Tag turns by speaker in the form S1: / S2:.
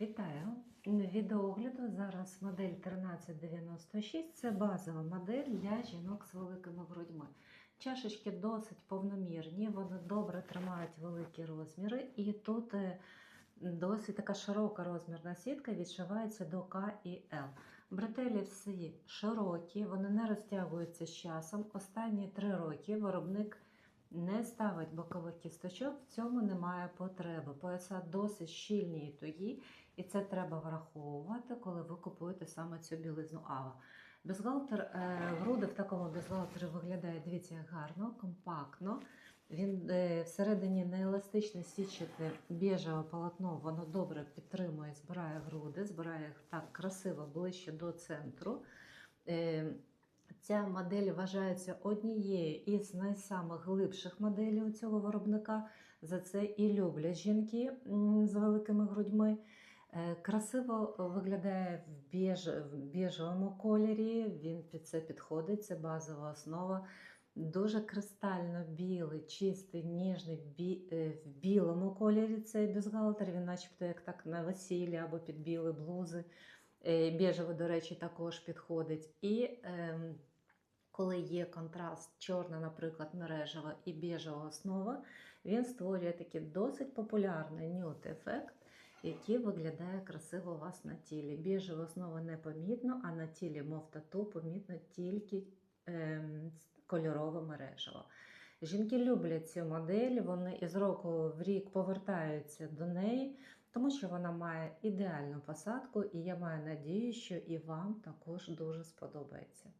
S1: Вітаю! Відеоогляду зараз модель 1396. Це базова модель для жінок з великими грудьми. Чашечки досить повномірні, вони добре тримають великі розміри, і тут е, досить така широка розмірна сітка відшивається до К і Л. Бретелі всі широкі, вони не розтягуються з часом. Останні три роки виробник не ставить бокових кісточок, в цьому немає потреби. Пояса досить щільні і тугі, і це треба враховувати, коли ви купуєте саме цю білизну Ава. Бюстгальтер, е, груди в такому бюстгальтері виглядає, дивіться, як гарно, компактно. Він е, всередині нееластичне січете біжеве полотно, воно добре підтримує, збирає груди, збирає їх так красиво ближче до центру. Ця модель вважається однією із найсамих глибших моделей у цього виробника. За це і люблять жінки з великими грудьми. Е, Красиво виглядає в, біж, в біжевому кольорі. Він під це підходить, це базова основа. Дуже кристально білий, чистий, ніжний бі, е, в білому кольорі цей бюстгальтер. Він начебто як так на весілля або під білі блузи. Е, Біжевий, до речі, також підходить. І ем, коли є контраст чорна, наприклад, мережева і біжева основа, він створює такий досить популярний нюд-ефект, який виглядає красиво у вас на тілі. Біжева основа не помітно, а на тілі, мов тату, помітно тільки ем, кольорове мережево. Жінки люблять цю модель, вони із року в рік повертаються до неї, тому що вона має ідеальну посадку, і я маю надію, що і вам також дуже сподобається.